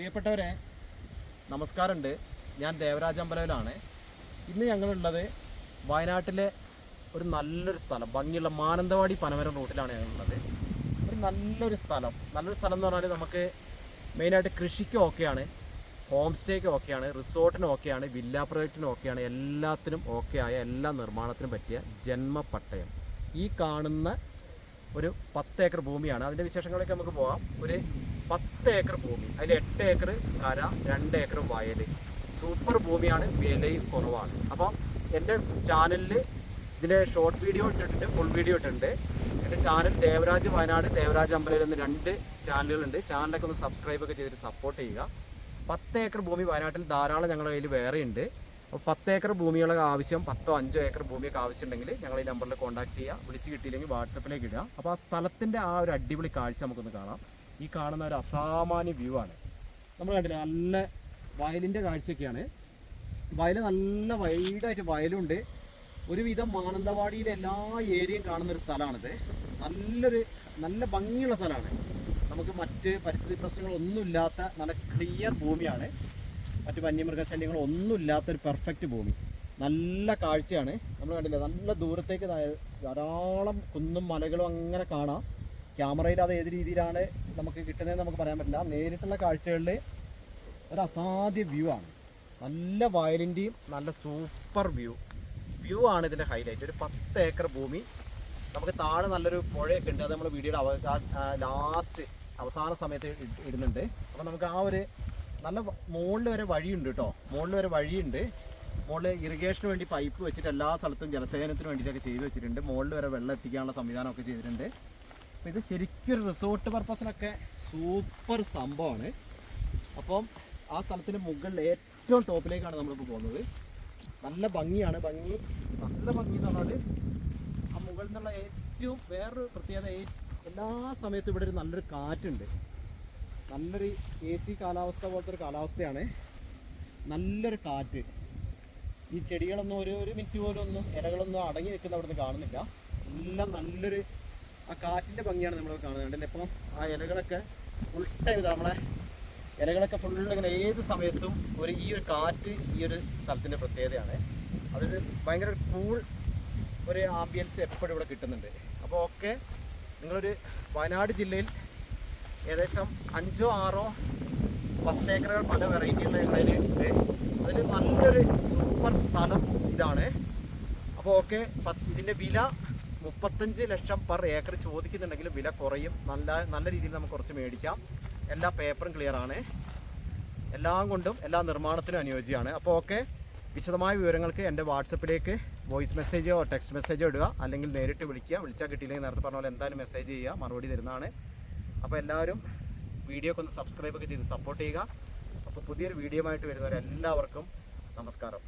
പ്രിയപ്പെട്ടവരെ നമസ്കാരമുണ്ട്. ഞാൻ ദേവരാജ അമ്പലവിലാണ്. ഇന്ന് ഞങ്ങളുള്ളത് വയനാട്ടിലെ ഒരു നല്ലൊരു സ്ഥലം ഭംഗിയുള്ള മാനന്തവാടി പനമരം റൂട്ടിലാണ് ഞങ്ങളുള്ളത്. ഒരു നല്ലൊരു സ്ഥലം. നല്ലൊരു സ്ഥലം എന്ന് പറഞ്ഞാൽ നമുക്ക് മെയിനായിട്ട് കൃഷിക്ക് ഓക്കെയാണ് ഹോം സ്റ്റേക്ക് ഓക്കെയാണ് റിസോർട്ടിന് ഓക്കെയാണ് വില്ല പ്രൊജക്റ്റിന് ഓക്കെയാണ് എല്ലാത്തിനും ഓക്കെ ആയ എല്ലാ നിർമ്മാണത്തിനും പറ്റിയ ജന്മപട്ടയം. ഈ കാണുന്ന ഒരു പത്ത് ഏക്കർ ഭൂമിയാണ്. അതിന്റെ വിശേഷങ്ങളിലേക്ക് നമുക്ക് പോകാം ഒരു പത്ത് ഏക്കർ ഭൂമി അതിൽ എട്ട് ഏക്കർ കര രണ്ട് ഏക്കർ വയൽ സൂപ്പർ ഭൂമിയാണ് വിലയും കുറവാണ്. അപ്പം എന്റെ ചാനലിൽ ഇതിന്റെ ഷോർട്ട് വീഡിയോ ഇട്ടിട്ടുണ്ട് ഫുൾ വീഡിയോ ഇട്ടിട്ടുണ്ട്. എന്റെ ചാനൽ ദേവരാജ് വയനാട് ദേവരാജ് അമ്പലയിൽ എന്ന് രണ്ട് ചാനലുകളുണ്ട് ചാനലൊക്കെ ഒന്ന് സബ്സ്ക്രൈബ് ഒക്കെ ചെയ്തിട്ട് സപ്പോർട്ട് ചെയ്യുക. പത്ത് ഏക്കർ ഭൂമി വയനാട്ടിൽ ധാരാളം ഞങ്ങളുടെ കയ്യിൽ വേറെ ഉണ്ട്. അപ്പോൾ പത്ത് ഏക്കർ ഭൂമികളൊക്കെ ആവശ്യം പത്തോ അഞ്ചോ ഏക്കർ ഭൂമിയൊക്കെ ആവശ്യമുണ്ടെങ്കിൽ ഞങ്ങൾ ഈ നമ്പറിൽ കോൺടാക്ട് ചെയ്യുക. വിളിച്ച് കിട്ടിയില്ലെങ്കിൽ വാട്സപ്പിലേക്ക് ഇടുക. അപ്പോൾ ആ സ്ഥലത്തിന്റെ ആ ഒരു അടിപൊളി കാഴ്ച നമുക്കൊന്ന് കാണാം. ഈ കാണുന്ന ഒരു അസാമാന്യ വ്യൂ ആണ്. നമ്മൾ കണ്ടില്ല നല്ല വയലിന്റെ കാഴ്ചയൊക്കെയാണ്. വയൽ നല്ല വൈഡായിട്ട് വയലുണ്ട്. ഒരുവിധം മാനന്തവാടിയിലെ എല്ലാ ഏരിയയും കാണുന്ന ഒരു സ്ഥലമാണിത്. നല്ലൊരു നല്ല ഭംഗിയുള്ള സ്ഥലമാണ്. നമുക്ക് മറ്റ് പരിസ്ഥിതി പ്രശ്നങ്ങളൊന്നുമില്ലാത്ത നല്ല ക്ലിയർ ഭൂമിയാണ്. മറ്റ് വന്യമൃഗശല്യങ്ങളോ ഒരു പെർഫെക്റ്റ് ഭൂമി. നല്ല കാഴ്ചയാണ്. നമ്മൾ കണ്ടില്ല നല്ല ദൂരത്തേക്ക് ധാരാളം കുന്നും മലകളും അങ്ങനെ കാണാം. ക്യാമറയിൽ അത് ഏത് രീതിയിലാണ് നമുക്ക് കിട്ടുന്നതെന്ന് നമുക്ക് പറയാൻ പറ്റില്ല. നേരിട്ടുള്ള കാഴ്ചകളിൽ ഒരു അസാധ്യ വ്യൂ ആണ്. നല്ല വയലിന്റെയും നല്ല സൂപ്പർ വ്യൂ വ്യൂ ആണ് ഇതിന്റെ ഹൈലൈറ്റ് ഒരു പത്ത് ഏക്കർ ഭൂമി. നമുക്ക് താഴെ നല്ലൊരു പുഴയൊക്കെ ഉണ്ട്. അത് നമ്മൾ വീഡിയോയുടെ അവകാശ ലാസ്റ്റ് അവസാന സമയത്ത് ഇട്- ഇടുന്നുണ്ട്. അപ്പോൾ നമുക്ക് ആ ഒരു നല്ല മുകളിൽ വരെ വഴിയുണ്ട് കേട്ടോ മുകളിൽ വരെ വഴിയുണ്ട്. മുകളിൽ ഇറിഗേഷന് വേണ്ടി പൈപ്പ് വെച്ചിട്ട് എല്ലാ സ്ഥലത്തും ജലസേചനത്തിന് വേണ്ടിയിട്ടൊക്കെ ചെയ്തു വെച്ചിട്ടുണ്ട്. മുകളിൽ വരെ വെള്ളം എത്തിക്കാനുള്ള സംവിധാനമൊക്കെ ചെയ്തിട്ടുണ്ട്. ഇത് ശരിക്കും ഒരു റിസോർട്ട് പർപ്പസിനൊക്കെ സൂപ്പർ സംഭവമാണ്. അപ്പം ആ സ്ഥലത്തിന്റെ മുകളിൽ ഏറ്റവും ടോപ്പിലേക്കാണ് നമ്മളിപ്പോൾ പോകുന്നത്. നല്ല ഭംഗിയാണ്. ഭംഗി നല്ല ഭംഗി എന്ന് പറഞ്ഞാൽ ആ മുകളിൽ നിന്നുള്ള ഏറ്റവും വേറൊരു പ്രത്യേകത എല്ലാ സമയത്തും ഇവിടെ ഒരു നല്ലൊരു കാറ്റുണ്ട്. നല്ലൊരു എ സി കാലാവസ്ഥ പോലത്തെ ഒരു കാലാവസ്ഥയാണ്. നല്ലൊരു കാറ്റ്. ഈ ചെടികളൊന്നും ഒരു ഒരു മിനിറ്റ് പോലും ഒന്നും ഇലകളൊന്നും അടങ്ങി നിൽക്കുന്ന അവിടുന്ന് കാണുന്നില്ല. എല്ലാം നല്ലൊരു ആ കാറ്റിന്റെ ഭംഗിയാണ് നമ്മൾ കാണുന്നത്. ഇപ്പം ആ ഇലകളൊക്കെ ഫുൾ ടൈം നമ്മളെ ഇലകളൊക്കെ ഫുള്ള് ഇങ്ങനെ ഏത് സമയത്തും ഒരു ഈ ഒരു കാറ്റ് ഈ ഒരു സ്ഥലത്തിന്റെ പ്രത്യേകതയാണ്. അതൊരു ഭയങ്കര കൂൾ ഒരു ആംബിയൻസ് എപ്പോഴും ഇവിടെ കിട്ടുന്നുണ്ട്. അപ്പോൾ ഓക്കെ നിങ്ങളൊരു വയനാട് ജില്ലയിൽ ഏകദേശം അഞ്ചോ ആറോ പത്ത് ഏക്കറുകൾ പല ഞങ്ങളിൽ ഉണ്ട്. അതിൽ നല്ലൊരു സൂപ്പർ സ്ഥലം ഇതാണ്. അപ്പോൾ ഓക്കെ ഇതിന്റെ വില മുപ്പത്തഞ്ച് ലക്ഷം പെർ ഏക്കർ ചോദിക്കുന്നുണ്ടെങ്കിൽ വില കുറയും. നല്ല നല്ല രീതിയിൽ നമുക്ക് കുറച്ച് മേടിക്കാം. എല്ലാ പേപ്പറും ക്ലിയർ ആണ്. എല്ലാം കൊണ്ടും എല്ലാ നിർമ്മാണത്തിനും അനുയോജ്യമാണ്. അപ്പോൾ ഓക്കെ വിശദമായ വിവരങ്ങൾക്ക് എന്റെ വാട്സപ്പിലേക്ക് വോയിസ് മെസ്സേജോ ടെക്സ്റ്റ് മെസ്സേജോ ഇടുക. അല്ലെങ്കിൽ നേരിട്ട് വിളിക്കുക. വിളിച്ചാൽ കിട്ടിയില്ലെങ്കിൽ നേരത്തെ പറഞ്ഞ പോലെ എന്തായാലും മെസ്സേജ് ചെയ്യുക. മറുപടി തരുന്നതാണ്. അപ്പോൾ എല്ലാവരും വീഡിയോ ഒക്കെ ഒന്ന് സബ്സ്ക്രൈബ് ഒക്കെ ചെയ്ത് സപ്പോർട്ട് ചെയ്യുക. അപ്പോൾ പുതിയൊരു വീഡിയോ ആയിട്ട് വരുന്നവരെല്ലാവർക്കും നമസ്കാരം.